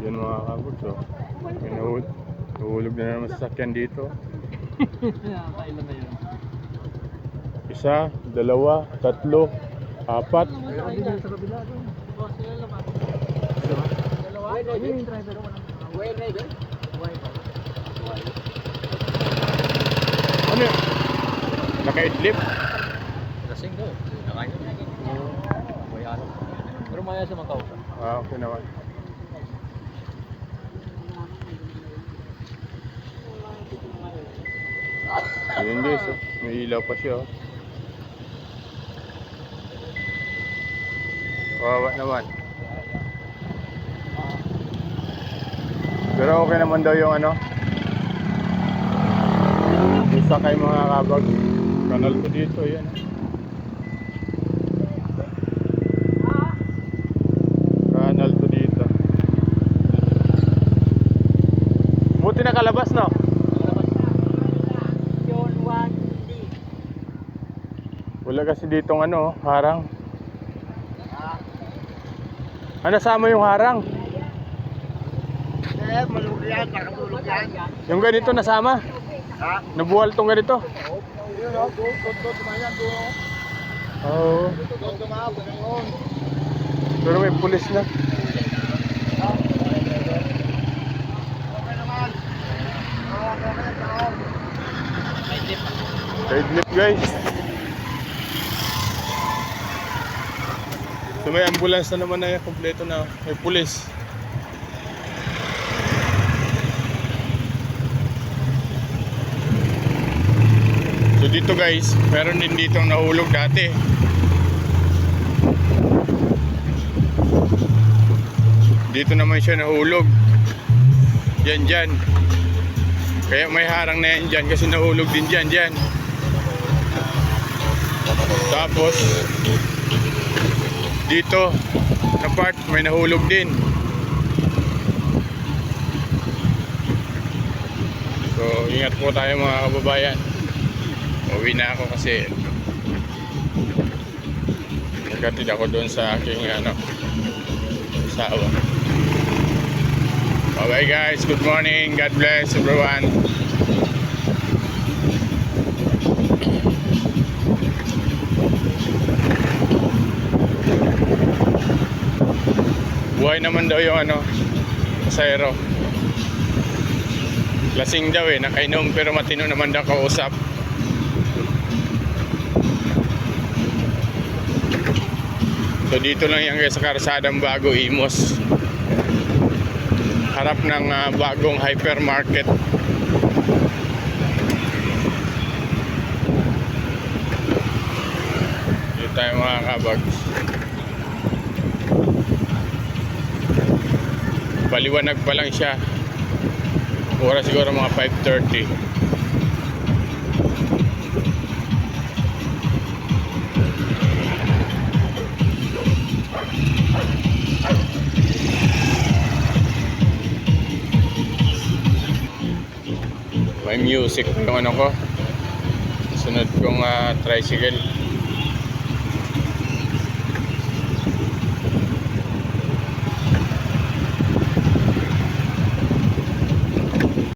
Yan mga kabuks, oh. May nahul nahulog na naman sasakyan dito. Kailan na yun? Isa, dalawa, tatlo, apat. Sa ko. Ano yun? Naka-idlip? Lasing daw. Nakain ano. Pero maya siya makausap. Ah, okay naman. Ayun guys, oh. may ilaw pa siya. Oh. Wawa naman. Pero okay naman daw yung ano. Isa kay mga kabag. Kanal ko dito, yan. Kanal ko dito. Buti nakalabas, no? Wala kasi ditong ano, harang. Ano sama yung harang? Eh, malulog yan. Nakatulog yan. Yung ganito nasama? Ha? Nabuwal tong ganito? Yun o. Doon, doon, doon. Tumayan doon. Oo. Doon. Pero may pulis na. Side lip guys. So may ambulance na naman na yan, kompleto na. May pulis. So dito guys, meron din ditong nahulog dati. Dito naman siya nahulog. Yan dyan. Kaya may harang na yan dyan kasi nahulog din dyan dyan. Tapos dito na part may nahulog din. So ingat po tayo mga kababayan. Uwi na ako kasi nagkatid ako doon sa aking ano asawa. Bye guys, good morning. God bless everyone. Buhay naman daw yung ano, pasayro. Lasing daw eh, nakainom pero matino naman daw kausap. So dito lang yan sa Karsadang Bago Imos. Harap ng ah, bagong hypermarket. Dito tayo mga kabags. Paliwanag pa lang siya. Oras siguro mga 5.30. May music yung ano ko. Sunod kong ah, tricycle.